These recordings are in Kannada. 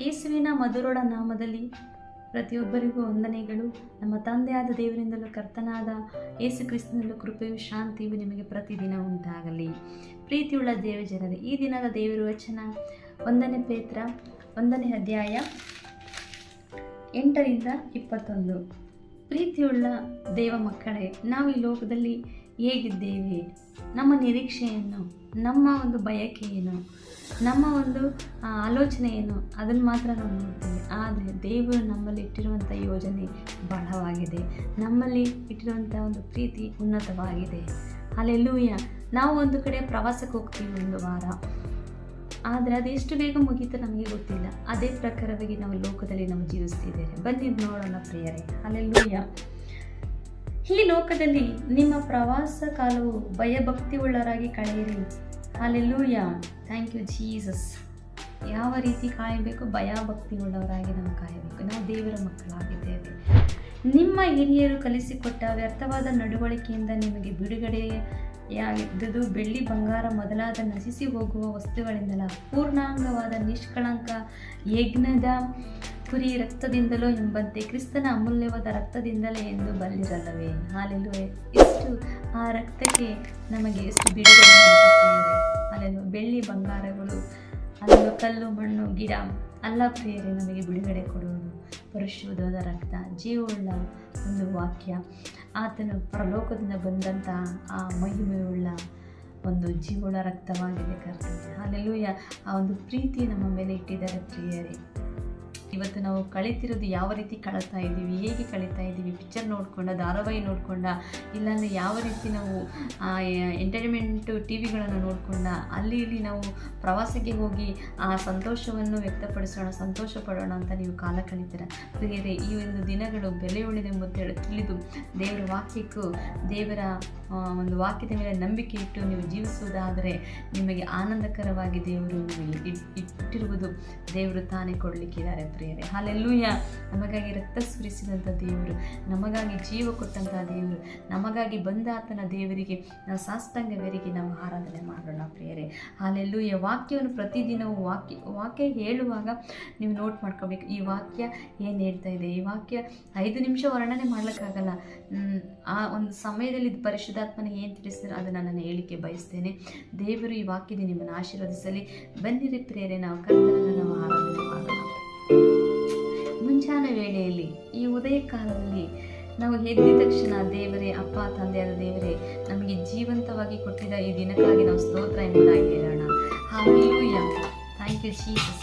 ಯೇಸುವಿನ ಮಧುರೋಡ ನಾಮದಲ್ಲಿ ಪ್ರತಿಯೊಬ್ಬರಿಗೂ ವಂದನೆಗಳು. ನಮ್ಮ ತಂದೆಯಾದ ದೇವರಿಂದಲೂ ಕರ್ತನಾದ ಯೇಸು ಕ್ರಿಸ್ತನಲ್ಲೂ ಕೃಪೆಯು ಶಾಂತಿಯು ನಿಮಗೆ ಪ್ರತಿದಿನ ಉಂಟಾಗಲಿ. ಪ್ರೀತಿಯುಳ್ಳ ದೇವ ಜನರೇ, ಈ ದಿನದ ದೇವರ ವಚನ, ಒಂದನೇ ಪೇತ್ರ, ಒಂದನೇ ಅಧ್ಯಾಯ, ಎಂಟರಿಂದ ಇಪ್ಪತ್ತೊಂದು. ಪ್ರೀತಿಯುಳ್ಳ ದೇವ ಮಕ್ಕಳೇ, ನಾವು ಈ ಲೋಕದಲ್ಲಿ ಹೇಗಿದ್ದೇವೆ? ನಮ್ಮ ನಿರೀಕ್ಷೆಯನ್ನು, ನಮ್ಮ ಒಂದು ಬಯಕೆ ನಮ್ಮ ಒಂದು ಆಲೋಚನೆ ಏನು ಅದನ್ನು ಮಾತ್ರ ನಾವು ನೋಡ್ತೀವಿ. ಆದರೆ ದೇವರು ನಮ್ಮಲ್ಲಿ ಇಟ್ಟಿರುವಂಥ ಯೋಜನೆ ಬಹಳವಾಗಿದೆ. ನಮ್ಮಲ್ಲಿ ಇಟ್ಟಿರುವಂಥ ಒಂದು ಪ್ರೀತಿ ಉನ್ನತವಾಗಿದೆ. ಅಲ್ಲೆಲ್ಲೂಯ್ಯ ನಾವು ಒಂದು ಕಡೆ ಪ್ರವಾಸಕ್ಕೆ ಹೋಗ್ತೀವಿ ಒಂದು ವಾರ. ಆದರೆ ಅದೆಷ್ಟು ಬೇಗ ಮುಗೀತು ನಮಗೆ ಗೊತ್ತಿಲ್ಲ. ಅದೇ ಪ್ರಕಾರವಾಗಿ ನಾವು ಲೋಕದಲ್ಲಿ ನಾವು ಜೀವಿಸ್ತಿದ್ದೇವೆ. ಬನ್ನಿ ನೋಡೋಣ ಪ್ರಿಯರೇ. ಅಲ್ಲೆಲ್ಲೂಯ್ಯ ಈ ಲೋಕದಲ್ಲಿ ನಿಮ್ಮ ಪ್ರವಾಸ ಕಾಲವು ಭಯಭಕ್ತಿ ಉಳ್ಳರಾಗಿ ಕಳೆಯಿರಿ. ಅಲ್ಲೆಲ್ಲೂಯ ಥ್ಯಾಂಕ್ ಯು ಜೀಸಸ್ ಯಾವ ರೀತಿ ಕಾಯಬೇಕು? ಭಯಭಕ್ತಿ ಉಳ್ಳವರಾಗಿ ನಾವು ಕಾಯಬೇಕು. ನಾವು ದೇವರ ಮಕ್ಕಳಾಗಿದ್ದೇವೆ. ನಿಮ್ಮ ಹಿರಿಯರು ಕಲಿಸಿಕೊಟ್ಟ ವ್ಯರ್ಥವಾದ ನಡವಳಿಕೆಯಿಂದ ನಿಮಗೆ ಬಿಡುಗಡೆಯಾಗಿದ್ದುದು. ಬೆಳ್ಳಿ ಬಂಗಾರ ಮೊದಲಾದ ನಶಿಸಿ ಹೋಗುವ ವಸ್ತುಗಳಿಂದಲ್ಲ, ಪೂರ್ಣಾಂಗವಾದ ನಿಷ್ಕಳಂಕ ಯಜ್ಞದ ಕುರಿ ರಕ್ತದಿಂದಲೋ ಎಂಬಂತೆ ಕ್ರಿಸ್ತನ ಅಮೂಲ್ಯವಾದ ರಕ್ತದಿಂದಲೇ ಎಂದು ಬಲ್ಲಿರಲ್ಲವೇ? ಹಾಲೆಲು ಎಷ್ಟು ಆ ರಕ್ತಕ್ಕೆ ನಮಗೆ ಎಷ್ಟು ಬಿಡುಗಡೆ ಅಲ್ಲೆಲ್ಲೂ ಬೆಳ್ಳಿ ಬಂಗಾರಗಳು, ಅಲ್ಲೂ ಕಲ್ಲು, ಮಣ್ಣು, ಗಿಡ, ಅಲ್ಲ ಪ್ರಿಯರೇ, ನಮಗೆ ಬಿಡುಗಡೆ ಕೊಡುವುದು ಪರಿಶುದ್ಧವಾದ ರಕ್ತ, ಜೀವವುಳ್ಳ ಒಂದು ವಾಕ್ಯ. ಆತನು ಪರಲೋಕದಿಂದ ಬಂದಂತಹ ಆ ಮಹಿಮೆಯುಳ್ಳ ಒಂದು ಜೀವಳ ರಕ್ತವಾಗಿದೆ ಕರ್ತವ್ಯ ಅಲ್ಲೆಲ್ಲೂ ಆ ಒಂದು ಪ್ರೀತಿ ನಮ್ಮ ಮೇಲೆ ಇಟ್ಟಿದ್ದಾರೆ ಪ್ರಿಯರೇ. ಇವತ್ತು ನಾವು ಕಳೀತಿರೋದು ಯಾವ ರೀತಿ ಕಳೀತಾ ಇದ್ದೀವಿ, ಹೇಗೆ ಕಳೀತಾ ಇದ್ದೀವಿ ಪಿಕ್ಚರ್ ನೋಡ್ಕೊಂಡ, ಧಾರಾವಾಹಿ ನೋಡ್ಕೊಂಡ, ಇಲ್ಲಾಂದರೆ ಯಾವ ರೀತಿ ನಾವು ಎಂಟರ್ಟೈನ್ಮೆಂಟು ಟಿ ವಿಗಳನ್ನು ನೋಡ್ಕೊಂಡ, ಅಲ್ಲಿ ಇಲ್ಲಿ ನಾವು ಪ್ರವಾಸಕ್ಕೆ ಹೋಗಿ ಆ ಸಂತೋಷವನ್ನು ವ್ಯಕ್ತಪಡಿಸೋಣ, ಸಂತೋಷ ಪಡೋಣ ಅಂತ ನೀವು ಕಾಲ ಕಳೀತೀರ. ಪ್ರಿಯರೇ, ಈ ಒಂದು ದಿನಗಳು ಬೆಲೆ ಉಳಿದೆಂಬುದು ಹೇಳಿ ತಿಳಿದು ದೇವರ ವಾಕ್ಯಕ್ಕೂ ದೇವರ ಒಂದು ವಾಕ್ಯದ ಮೇಲೆ ನಂಬಿಕೆ ಇಟ್ಟು ನೀವು ಜೀವಿಸುವುದಾದರೆ ನಿಮಗೆ ಆನಂದಕರವಾಗಿ ದೇವರು ಇಟ್ಟಿರುವುದು ದೇವರು ತಾನೇ ಕೊಡಲಿಕ್ಕಿದ್ದಾರೆ ಪ್ರಿಯರೇ ಹಾಲೆಲ್ಲೂಯ್ಯ. ನಮಗಾಗಿ ರಕ್ತ ಸುರಿಸಿದಂಥ ದೇವರು, ನಮಗಾಗಿ ಜೀವ ಕೊಟ್ಟಂಥ ದೇವರು, ನಮಗಾಗಿ ಬಂದ ಆತನ ದೇವರಿಗೆ ನಾವು ಸಾಷ್ಟಾಂಗವರಿಗೆ ನಾವು ಆರಾಧನೆ ಮಾಡೋಣ ಪ್ರಿಯರೇ. ಹಾಲೆಲ್ಲೂಯ್ಯ. ವಾಕ್ಯವನ್ನು ಪ್ರತಿದಿನವೂ ವಾಕ್ಯ ವಾಕ್ಯ ಹೇಳುವಾಗ ನೀವು ನೋಟ್ ಮಾಡ್ಕೋಬೇಕು. ಈ ವಾಕ್ಯ ಏನು ಹೇಳ್ತಾ ಇದೆ? ಈ ವಾಕ್ಯ ಐದು ನಿಮಿಷ ವರ್ಣನೆ ಮಾಡ್ಲಿಕ್ಕಾಗಲ್ಲ. ಆ ಒಂದು ಸಮಯದಲ್ಲಿ ಪರಿಶುದ್ಧಾತ್ಮನ ಏನು ತಿಳಿಸಿದ್ರೆ ಅದನ್ನು ನಾನು ಹೇಳಿಕೆ ಬಯಸ್ತೇನೆ. ದೇವರು ಈ ವಾಕ್ಯದ ನಿಮ್ಮನ್ನು ಆಶೀರ್ವದಿಸಲಿ. ಬನ್ನಿರಿ ಪ್ರೇರೆ ನಾವು ಕರ್ತನನ್ನು ನಾವು ಆರಾಧನೆ ಮಾಡೋಣ. ಮುಂಚಾನ ವೇಳೆಯಲ್ಲಿ ಈ ಉದಯ ಕಾಲದಲ್ಲಿ ನಾವು ಎದ್ದ ತಕ್ಷಣ ದೇವರೇ, ಅಪ್ಪ, ತಂದೆಯಾದ ದೇವರೇ, ನಮಗೆ ಜೀವಂತವಾಗಿ ಕೊಟ್ಟಿದ ಈ ದಿನಕ್ಕಾಗಿ ನಾವು ಸ್ತೋತ್ರ ಎಂಬುದಾಗಿ ಹೇಳೋಣ. Hallelujah thank you Jesus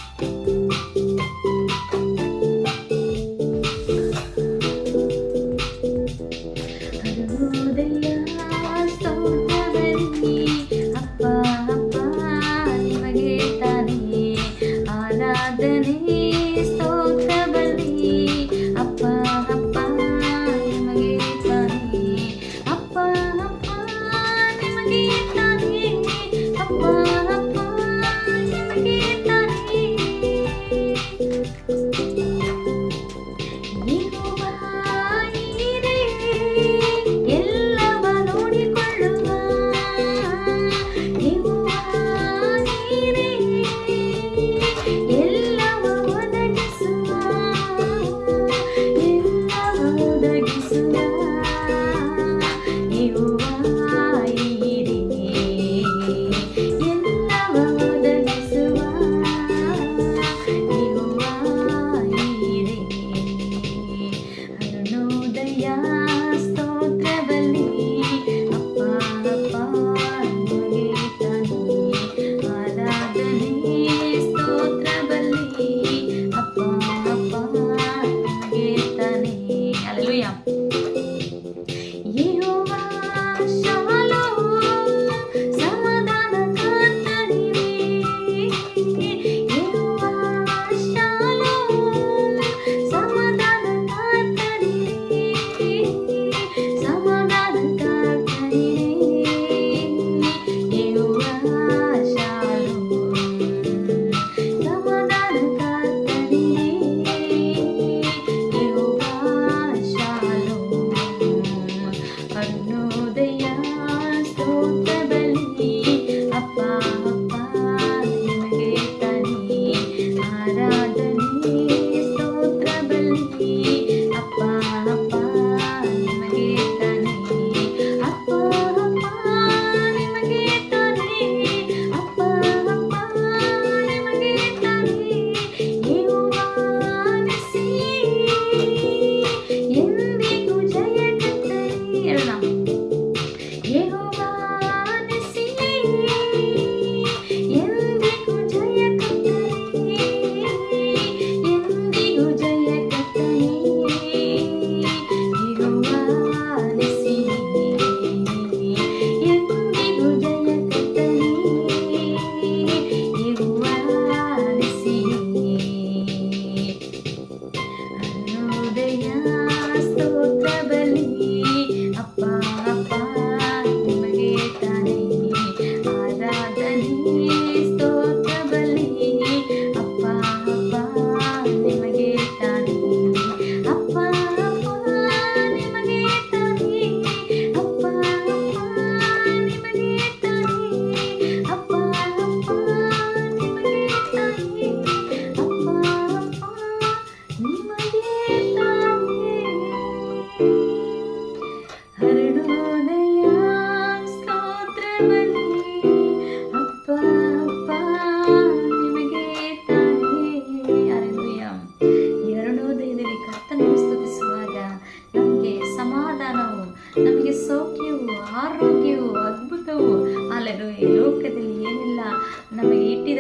Música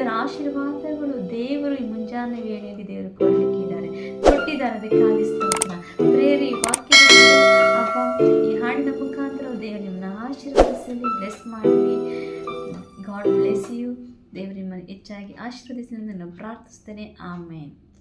ದೇವರ ಆಶೀರ್ವಾದಗಳು ದೇವರು ಈ ಮುಂಜಾನೆ ವೇಳೆಯಲ್ಲಿ ದೇವರು ಕೊಡಲಿಕ್ಕಿದ್ದಾರೆ. ಕೊಟ್ಟಿದ್ದಾರೆ ಅದಕ್ಕಾಗಿ ಸ್ತೋತ್ರ. ಪ್ರೇರಿ ವಾಕ್ಯ ಈ ಹಾಡಿನ ಮುಖಾಂತರ ದೇವರು ನಿಮ್ಮನ್ನ ಆಶೀರ್ವದಿಸಲಿ ಬ್ಲೆಸ್ ಮಾಡಲಿ. ಗಾಡ್ ಬ್ಲೆಸ್ ಯು ದೇವರು ನಿಮ್ಮನ್ನು ಹೆಚ್ಚಾಗಿ ಆಶೀರ್ವದಿಸಲಿ ನಾನು ಪ್ರಾರ್ಥಿಸ್ತೇನೆ. ಆಮೇಲೆ